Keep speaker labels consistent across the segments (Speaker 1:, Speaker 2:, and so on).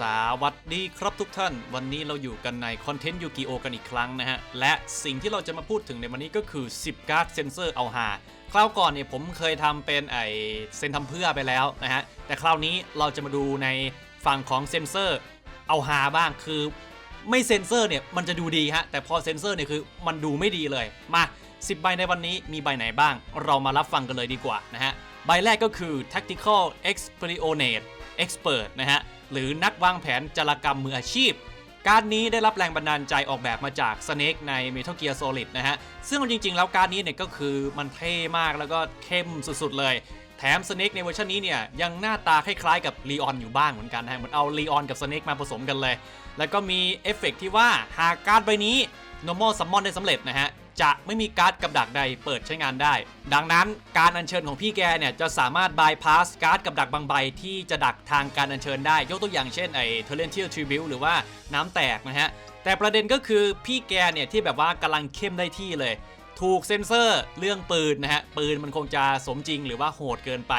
Speaker 1: สวัสดีครับทุกท่าน วันนี้เราอยู่กันในคอนเทนต์ยูกิโอกันอีกครั้งนะฮะ และสิ่งที่เราจะมาพูดถึงในวันนี้ก็คือ 10 การ์ดเซนเซอร์เอาหา คราวก่อนเนี่ยผมเคยทำเป็นไอเซนทำเพื่อไปแล้วนะฮะ แต่คราวนี้เราจะมาดูในฝั่งของเซนเซอร์เอาหาบ้างคือไม่เซนเซอร์เนี่ยมันจะดูดีฮะ แต่พอเซนเซอร์เนี่ยคือมันดูไม่ดีเลย มา 10 ใบในวันนี้มีใบไหนบ้าง เรามารับฟังกันเลยดีกว่านะฮะ ใบแรกก็คือ Tactical Expedionate Expert นะฮะ หรือนักวางแผนจารกรรมมืออาชีพ การดนี้ได้รับแรงบันดาลใจออกแบบมาจาก Snake ใน Metal Gear Solid นะฮะ ซึ่งจริง ๆ แล้วการดนี้เนี่ยก็คือมันเท่มากแล้วก็เข้มสุดๆ เลยแถม Snake ในเวอร์ชันนี้เนี่ยยังหน้าตาคล้ายๆกับ Leon อยู่บ้างเหมือนกันนะฮะเหมือนเอา Leon กับ Snake มาผสมกันเลย แล้วก็มีเอฟเฟกต์ที่ว่าหากการ์ดใบนี้ normal summon ได้สำเร็จนะฮะ จะไม่มีการ์ดกับดักใดเปิดใช้งานได้ ดังนั้นการอัญเชิญของพี่แกเนี่ยจะสามารถบายพาสการ์ดกับดักบางใบที่จะดักทางการอัญเชิญได้ ยกตัวอย่างเช่นไอ้ Torrential Tribute หรือว่าน้ำแตกนะฮะ แต่ประเด็นก็คือพี่แกเนี่ยที่แบบว่ากำลังเข้มได้ที่เลย ถูกเซ็นเซอร์เรื่องปืนนะฮะ ปืนมันคงจะสมจริงหรือว่าโหดเกินไป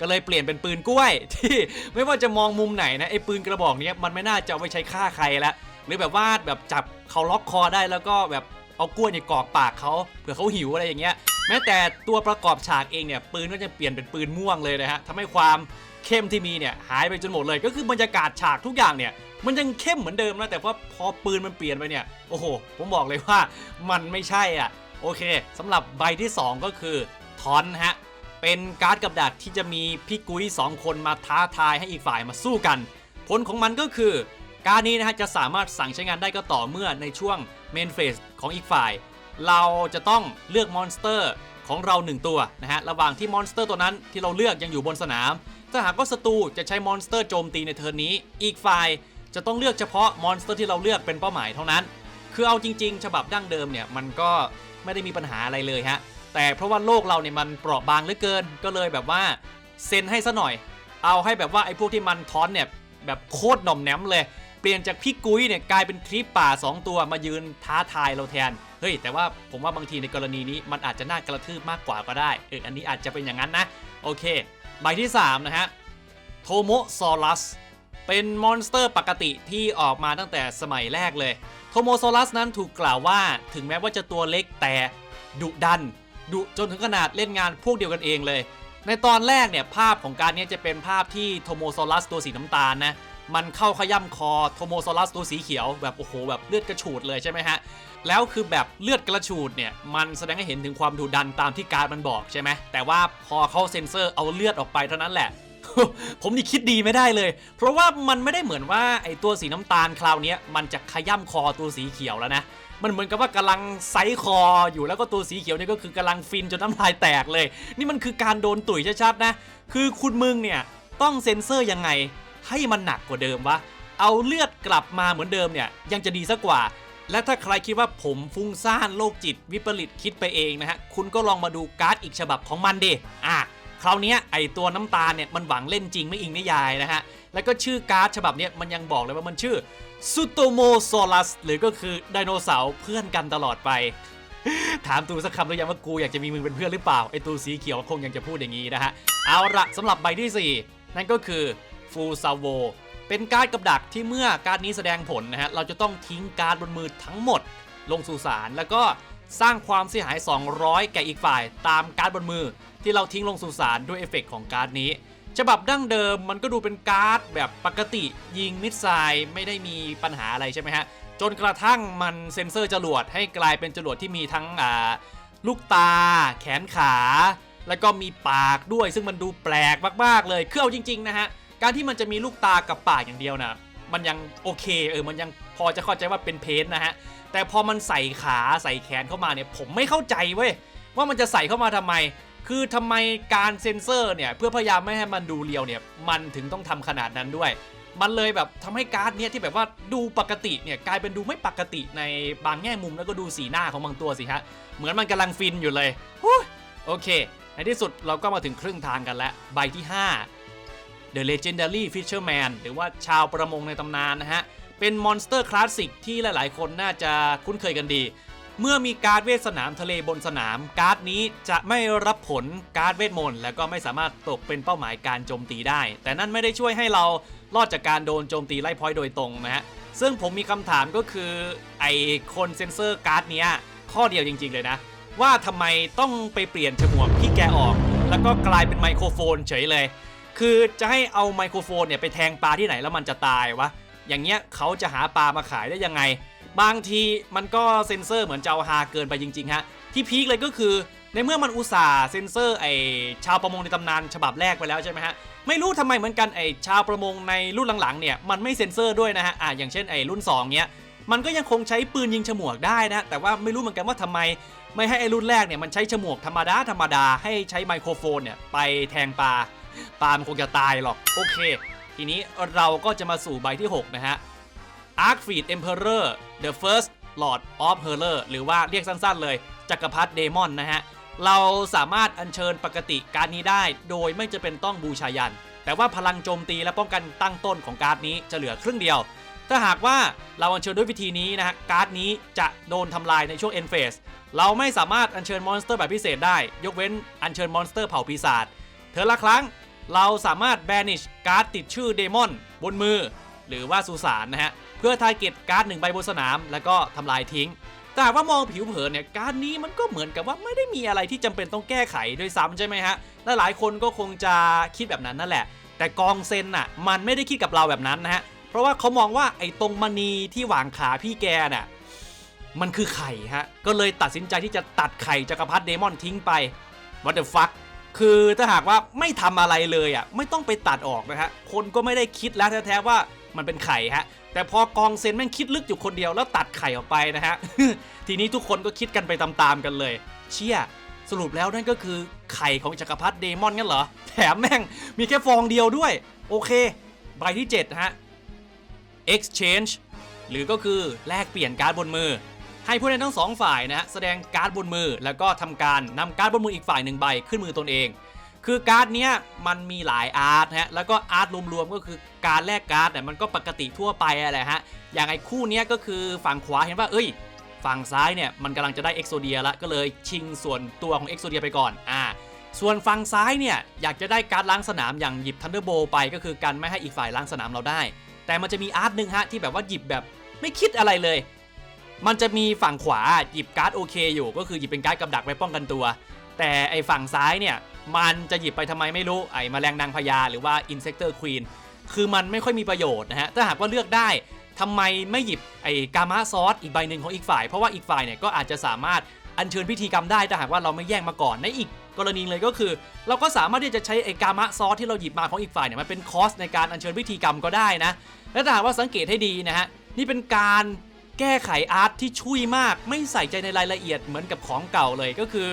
Speaker 1: ก็เลยเปลี่ยนเป็นปืนกล้วย ที่ไม่ว่าจะมองมุมไหนนะไอ้ปืนกระบอกเนี้ยมันไม่น่าจะเอาไปใช้ฆ่าใครละหรือแบบว่าแบบจับเขาล็อกคอได้แล้วก็แบบ เอากล้วยเนี่ยกรอกปากเขาเผื่อเขาหิวอะไรอย่างเงี้ยแม้แต่ตัวประกอบฉากเองเนี่ยปืนก็จะเปลี่ยนเป็นปืนม่วงเลยนะฮะทำให้ความเข้มที่มีเนี่ยหายไปจนหมดเลย ก็คือบรรยากาศฉากทุกอย่างเนี่ยมันยังเข้มเหมือนเดิมนะแต่ว่าพอปืนมันเปลี่ยนไปเนี่ยโอ้โห ผมบอกเลยว่ามันไม่ใช่อะโอเคสำหรับใบที่ 2 ก็คือทอนฮะเป็นการ์ดกับดักที่จะมีพี่กุ้ย2 คนมาท้าทายให้อีกฝ่ายมาสู้กัน ผลของมันก็คือ การนี้นะฮะจะสามารถสั่งใช้งานได้ก็ต่อเมื่อในช่วงเมนเฟสของอีกฝ่าย เราจะต้องเลือกมอนสเตอร์ของเรา 1 ตัวนะฮะ ระหว่างที่มอนสเตอร์ตัวนั้นที่เราเลือกยังอยู่บนสนาม ถ้าหากว่าศัตรูจะใช้มอนสเตอร์โจมตีในเทิร์นนี้ อีกฝ่ายจะต้องเลือกเฉพาะมอนสเตอร์ที่เราเลือกเป็นเป้าหมายเท่านั้น คือเอาจริง ๆ ฉบับดั้งเดิมเนี่ยมันก็ไม่ได้มีปัญหาอะไรเลยฮะ แต่เพราะว่าโลกเราเนี่ยมันเปราะบางเหลือเกิน ก็เลยแบบว่าเซ็นให้ซะหน่อย เอาให้แบบว่าไอ้พวกที่มันท้อนเนี่ยแบบโคตรหน่อมแหนมเลย ปลี่ยนจากพี่กุ้ยเนี่ยกลายเป็นคลิปป่า 2 ตัวมายืนท้าทายเราแทน เฮ้ย แต่ว่าผมว่าบางทีในกรณีนี้มันอาจจะน่ากระทืบมากกว่าก็ได้เอออันนี้อาจจะเป็นอย่างนั้นนะ โอเค ใบที่ 3 นะฮะโทโมซอรัสเป็นมอนสเตอร์ปกติที่ออกมาตั้งแต่สมัยแรกเลยโทโมโซลัสนั้นถูกกล่าวว่าถึงแม้ว่าจะตัวเล็กแต่ดุดันดุจนถึงขนาดเล่นงานพวกเดียวกันเองเลย ในตอนแรกเนี่ยภาพของการนี้จะเป็นภาพที่โทโมโซลัสตัวสีน้ำตาลนะ มันเข้าขย่ำคอโทโมโซลัสตัวสีเขียวแบบโอ้โหแบบเลือดกระฉูดเลยใช่ไหมฮะ แล้วคือแบบเลือดกระฉูดเนี่ย มันแสดงให้เห็นถึงความดุดันตามที่การดมันบอกใช่ไหมแต่ว่าพอเขาเซ็นเซอร์เอาเลือดออกไปเท่านั้นแหละผมนี่คิดดีไม่ได้เลย เพราะว่ามันไม่ได้เหมือนว่าไอตัวสีน้ำตาลคราวนี้มันจะขย่ำคอตัวสีเขียวแล้วนะ มันเหมือนกับว่ากำลังไซส์คออยู่แล้วก็ตัวสีเขียวเนี่ยก็คือกำลังฟินจนน้ำลายแตกเลย นี่มันคือการโดนตุ๋ยชัดๆนะ คือคุณมึงเนี่ยต้องเซ็นเซอร์ยังไง ให้มันหนักกว่าเดิมวะ เอาเลือดกลับมาเหมือนเดิมเนี่ยยังจะดีสักกว่า และถ้าใครคิดว่าผมฟุ้งซ่านโรคจิตวิปริตคิดไปเองนะฮะ คุณก็ลองมาดูการ์ดอีกฉบับของมันดิอะคราวนี้ไอตัวน้ำตาเนี่ยมันหวังเล่นจริงไม่อิงนิยายนะฮะ แล้วก็ชื่อการ์ดฉบับเนี้ยมันยังบอกเลยว่ามันชื่อซูโตโมโซลัสหรือก็คือไดโนเสาร์เพื่อนกันตลอดไป ถามตูสักคำหรือยังว่ากูอยากจะมีมึงเป็นเพื่อนหรือเปล่า ไอตูสีเขียวคงยังจะพูดอย่างนี้นะฮะ เอาละสำหรับใบที่ 4 นั่นก็คือ ฟูซาโวเป็นการ์ดกับดักที่เมื่อการ์ดนี้แสดงผลนะฮะ เราจะต้องทิ้งการ์ดบนมือทั้งหมด ลงสู่สารแล้วก็สร้างความเสียหาย 200 แก่อีกฝ่าย ตามการ์ดบนมือ ที่เราทิ้งลงสู่สารด้วยเอฟเฟกต์ของการ์ดนี้ ฉบับดั้งเดิมมันก็ดูเป็นการ์ดแบบปกติยิงมิดไซล์ไม่ได้มีปัญหาอะไรใช่ไหมฮะ จนกระทั่งมันเซ็นเซอร์จรวดให้กลายเป็นจรวดที่มีทั้งอ่าลูกตา แขนขา แล้วก็มีปากด้วย ซึ่งมันดูแปลกมากๆเลยคือเอาจริงๆนะฮะ การที่มันจะมีลูกตากับปากอย่างเดียวนะมันยังโอเคเออมันยังพอจะเข้าใจว่าเป็นเพนท์นะฮะแต่พอมันใส่ขาใส่แขนเข้ามาเนี่ยผมไม่เข้าใจเว้ยว่ามันจะใส่เข้ามาทำไม คือทำไมการเซ็นเซอร์เนี่ยเพื่อพยายามไม่ให้มันดูเรียวเนี่ยมันถึงต้องทำขนาดนั้นด้วย มันเลยแบบทำให้การ์ดเนี่ยที่แบบว่าดูปกติเนี่ยกลายเป็นดูไม่ปกติในบางแง่มุมแล้วก็ดูสีหน้าของบางตัวสิฮะเหมือนมันกำลังฟินอยู่เลยโอเค ในที่สุดเราก็มาถึงครึ่งทางกันแล้วใบที่ 5 The Legendary Fisherman หรือว่าชาวประมงในตำนานนะฮะ เป็นมอนสเตอร์คลาสสิกที่หลายๆ คนน่าจะคุ้นเคยกันดี เมื่อมีการ์ดเวทสนามทะเลบนสนาม การ์ดนี้จะไม่รับผลการ์ดเวทมนต์และก็ไม่สามารถตกเป็นเป้าหมายการโจมตีได้ แต่นั่นไม่ได้ช่วยให้เรารอดจากการโดนโจมตีไล่พอยต์โดยตรงนะฮะซึ่งผมมีคำถามก็คือไอคนเซนเซอร์การ์ดเนี้ยข้อเดียวจริง ๆ เลยนะ ว่าทำไมต้องไปเปลี่ยนฉมวกพี่แกออก แล้วก็กลายเป็นไมโครโฟนเฉยเลย คือจะให้เอาไมโครโฟนเนี่ยไปแทงปลาที่ไหนแล้วมันจะตายวะ อย่างเงี้ยเขาจะหาปลามาขายได้ยังไง บางทีมันก็เซ็นเซอร์เหมือนจะเอาฮาเกินไปจริงๆฮะ ที่พีคเลยก็คือ ในเมื่อมันอุตส่าห์เซ็นเซอร์ไอชาวประมงในตำนานฉบับแรกไปแล้วใช่ไหมฮะ ไม่รู้ทำไมเหมือนกันไอชาวประมงในรุ่นหลังๆเนี่ยมันไม่เซ็นเซอร์ด้วยนะฮะ อ่าอย่างเช่นไอรุ่น 2เนี้ย มันก็ยังคงใช้ปืนยิงฉมวกได้นะ แต่ว่าไม่รู้เหมือนกันว่าทำไมไม่ให้ไอรุ่นแรกเนี่ยมันใช้ฉมวกธรรมดาธรรมดาให้ใช้ไมโครโฟนเนี่ยไปแทงปลา ปลามคงจะตายหรอก โอเค ทีนี้เราก็จะมาสู่ใบที่ 6 นะฮะ Arkfleet Emperor The First Lord of Horror หรือว่าเรียกสั้นๆเลย จักรพรรดิเดมอนนะฮะ เราสามารถอัญเชิญปกติการนี้ได้ โดยไม่จะเป็นต้องบูชายัน แต่ว่าพลังโจมตีและป้องกันตั้งต้นของการ์ดนี้จะเหลือครึ่งเดียว ถ้าหากว่าเราอัญเชิญด้วยวิธีนี้นะฮะ การ์ดนี้จะโดนทำลายในช่วง end phase เราไม่สามารถอัญเชิญมอนสเตอร์แบบพิเศษได้ ยกเว้นอัญเชิญมอนสเตอร์เผ่าปีศาจเธอละครั้ง เราสามารถ banish การ์ดติดชื่อเดมอนบนมือ หรือว่าสุสานนะฮะ เพื่อทาร์เก็ตการ์ดหนึ่งใบบนสนาม แล้วก็ทำลายทิ้ง แต่หากว่ามองผิวเผินเนี่ยการ์ดนี้มันก็เหมือนกับว่าไม่ได้มีอะไรที่จำเป็นต้องแก้ไขด้วยซ้ำใช่ไหมฮะและหลายคนก็คงจะคิดแบบนั้นนั่นแหละ แต่กองเซนน่ะมันไม่ได้คิดกับเราแบบนั้นนะฮะเพราะว่าเขามองว่าไอ้ตรงมณีที่หว่างขาพี่แกน่ะมันคือไข่ฮะก็เลยตัดสินใจที่จะตัดไข่จักรพรรดิเดมอนทิ้งไป what the fuck คือถ้าหากว่าไม่ทำอะไรเลยอะไม่ต้องไปตัดออกนะฮะคนก็ไม่ได้คิดแล้วแท้ๆว่ามันเป็นไข่ฮะแต่พอกองเซนแม่งคิดลึกอยู่คนเดียวแล้วตัดไข่ออกไปนะฮะทีนี้ทุกคนก็คิดกันไปตามๆกันเลย เชี่ยสรุปแล้วนั่นก็คือไข่ของจักรพรรดิเดมอนงั้นเหรอแถมแม่งมีแค่ฟองเดียวด้วย โอเค ใบที่ 7 ฮะ exchange หรือก็คือแลกเปลี่ยนการ์ดบนมือ ให้ผู้เล่นทั้งสองฝ่ายนะฮะแสดงการ์ดบนมือ แล้วก็ทำการนำการ์ดบนมืออีกฝ่ายหนึ่งใบขึ้นมือตนเอง คือการ์ดเนี้ยมันมีหลายอาร์ตฮะแล้วก็อาร์ตรวมๆก็คือการแลกการ์ดเนี่ยมันก็ปกติทั่วไปอะไรฮะอย่างไอ้คู่เนี้ยก็คือฝั่งขวาเห็นว่าเอ้ย ฝั่งซ้ายเนี่ยมันกำลังจะได้เอ็กโซเดียละก็เลยชิงส่วนตัวของเอ็กโซเดียไปก่อนอ่าส่วนฝั่งซ้ายเนี่ยอยากจะได้การดล้างสนามอย่างหยิบทันเดอร์โบไปก็คือกันไม่ให้อีกฝ่ายล้างสนามเราได้ แต่มันจะมีอาร์ตหนึ่งฮะที่แบบว่าหยิบแบบไม่คิดอะไรเลย มันจะมีฝั่งขวาหยิบการ์ดโอเคอยู่ ก็คือหยิบเป็นการ์ดกับดักไว้ป้องกันตัว แต่ไอฝั่งซ้ายเนี่ยมันจะหยิบไปทำไมไม่รู้ไอมแมลงนางพญาหรือว่าอินเซ c เตอร์ควีนคือมันไม่ค่อยมีประโยชน์นะฮะถ้าหากว่าเลือกได้ทำไมไม่หยิบไอกามะซอสอีกใบหนึ่งของอีกฝ่าย เพราะว่าอีกฝ่ายเนี่ยก็อาจจะสามารถอัญเชิญพิธีกรรมได้ถ้าหากว่าเราไม่แย่งมาก่อนในอีกกรณีเลยก็คือ เราก็สามารถที่จะใช้ไอกามะซอสที่เราหยิบมาของอีกฝ่ายเนี่ยมันเป็นคอสในการอัญเชิญพิธีกรรมก็ได้นะและถ้าหากว่าสังเกตให้ดีนะฮะนี่เป็นการ แก้ไขอาร์ตที่ชุยมาก ไม่ใส่ใจในรายละเอียดเหมือนกับของเก่าเลยก็คือ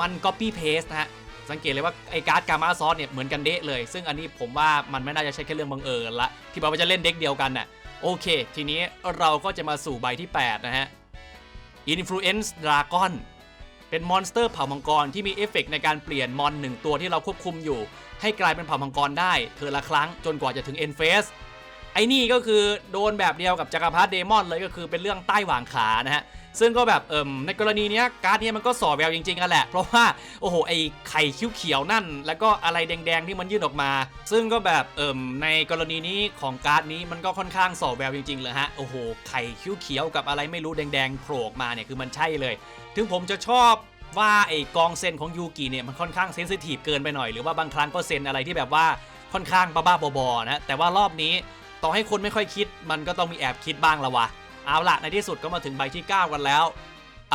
Speaker 1: มัน copy paste นะฮะ สังเกตเลยว่า ไอการ์ดกามาซอสเนี่ย เหมือนกันเดะเลย ซึ่งอันนี้ผมว่ามันไม่น่าจะใช่แค่เรื่องบังเอิญละ ที่บอกว่าจะเล่นเด็กเดียวกันน่ะ โอเค ทีนี้เราก็จะมาสู่ใบที่ 8 นะฮะ Influence Dragon เป็นมอนสเตอร์เผ่ามังกรที่มีเอฟเฟกต์ในการเปลี่ยนมอนหนึ่งตัวที่เราควบคุมอยู่ ให้กลายเป็นเผ่ามังกรได้เธอละครั้งจนกว่าจะถึง End Phase ไอ้นี่ก็คือโดนแบบเดียวกับจักรพรรดิเดมอนเลยก็คือเป็นเรื่องใต้หว่างขานะฮะซึ่งก็แบบเอิมในกรณีนี้การ์ดนี้มันก็ส่อแววจริงๆกันแหละ เพราะว่าโอ้โหไอ้ไข่เขียวๆนั่น แล้วก็อะไรแดงๆที่มันยื่นออกมา ซึ่งก็แบบเอิมในกรณีนี้ของการ์ดนี้มันก็ค่อนข้างส่อแววจริงๆเลยฮะโอ้โหไข่เขียวๆกับอะไรไม่รู้แดงๆโผล่ออกมาเนี่ยคือมันใช่เลย ถึงผมจะชอบว่าไอ้กองเซนของยูกิเนี่ยมันค่อนข้างเซนซิทีฟเกินไปหน่อยหรือว่าบางครั้งก็เซนอะไรที่แบบว่าค่อนข้างบ้าๆบอๆนะแต่ว่ารอบนี้ ต่อให้คนไม่ค่อยคิดมันก็ต้องมีแอบคิดบ้างละวะ เอาละในที่สุดก็มาถึงใบที่ 9 กันแล้ว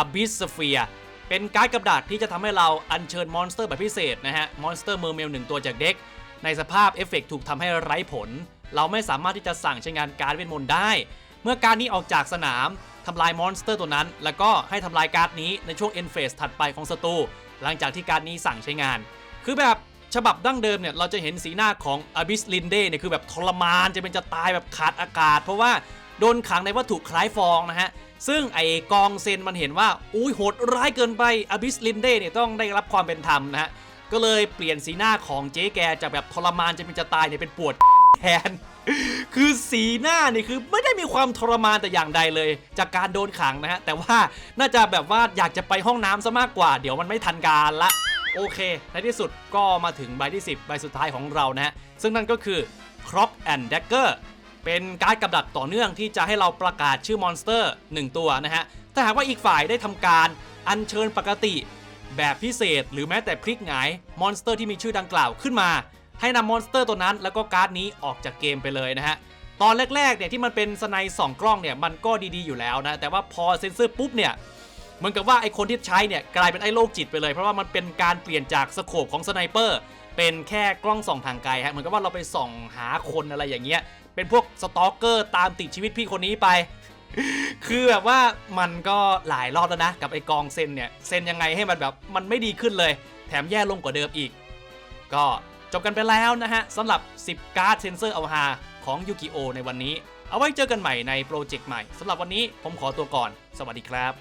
Speaker 1: Abyss Sphere เป็นการ์ดกับดักที่จะทำให้เราอัญเชิญมอนสเตอร์แบบพิเศษนะฮะ มอนสเตอร์เมอร์เมลหนึ่งตัวจากเด็ก ในสภาพเอฟเฟกต์ถูกทำให้ไร้ผล เราไม่สามารถที่จะสั่งใช้งานการ์ดเวทมนต์ได้ เมื่อการดนี้ออกจากสนามทำลายมอนสเตอร์ตัวนั้น แล้วก็ให้ทำลายการ์ดนี้ในช่วง end phase ถัดไปของศัตรูหลังจากที่การดนี้สั่งใช้งาน คือแบบ ฉบับดั้งเดิมเนี่ยเราจะเห็นสีหน้าของ Abyss Linde เนี่ยคือแบบทรมานจะเป็นจะตายแบบขาดอากาศ เพราะว่าโดนขังในวัตถุคล้ายฟองนะฮะซึ่งไอกองเซนมันเห็นว่าอุ้ยโหดร้ายเกินไป Abyss Linde เนี่ยต้องได้รับความเป็นธรรมนะฮะก็เลยเปลี่ยนสีหน้าของเจ๊แกจากแบบทรมานจะเป็นจะตายเนี่ยเป็นปวดแทน คือสีหน้านี่คือไม่ได้มีความทรมานแต่อย่างใดเลย จากการโดนขังนะฮะแต่ว่าน่าจะแบบว่าอยากจะไปห้องน้ำซะมากกว่า เดี๋ยวมันไม่ทันการละ โอเคในที่สุดก็มาถึงใบที่ 10 ใบสุดท้ายของเรานะฮะ ซึ่งนั่นก็คือ Croc and Dagger เป็นการ์ดกับดักต่อเนื่องที่จะให้เราประกาศชื่อมอนสเตอร์ 1 ตัวนะฮะ ถ้าหากว่าอีกฝ่ายได้ทำการอัญเชิญปกติ แบบพิเศษ หรือแม้แต่พลิกหงายมอนสเตอร์ที่มีชื่อดังกล่าวขึ้นมา ให้นำมอนสเตอร์ตัวนั้น แล้วก็การ์ดนี้ออกจากเกมไปเลยนะฮะตอนแรกๆเนี่ยที่มันเป็นสไนด์สองกล้องเนี่ยมันก็ดีๆอยู่แล้วนะแต่ว่าพอเซ็นเซอร์ปุ๊บเนี่ย เหมือนกับว่าไอคนที่ใช้เนี่ยกลายเป็นไอโรคจิตไปเลย เพราะว่ามันเป็นการเปลี่ยนจากสโคปของสไนเปอร์เป็นแค่กล้องส่องทางไกลฮะเหมือนกับว่าเราไปส่องหาคนอะไรอย่างเงี้ยเป็นพวกสตอกเกอร์ตามติดชีวิตพี่คนนี้ไปคือแบบว่ามันก็หลายรอบแล้วนะ กับไอกองเซนเนี่ยเซนยังไงให้มันแบบมันไม่ดีขึ้นเลย แถมแย่ลงกว่าเดิมอีก ก็จบกันไปแล้วนะฮะสำหรับ 10 การ์ดเซนเซอร์เอาฮาของยูกิโอในวันนี้ เอาไว้เจอกันใหม่ในโปรเจกต์ใหม่สำหรับวันนี้ผมขอตัวก่อน สวัสดีครับ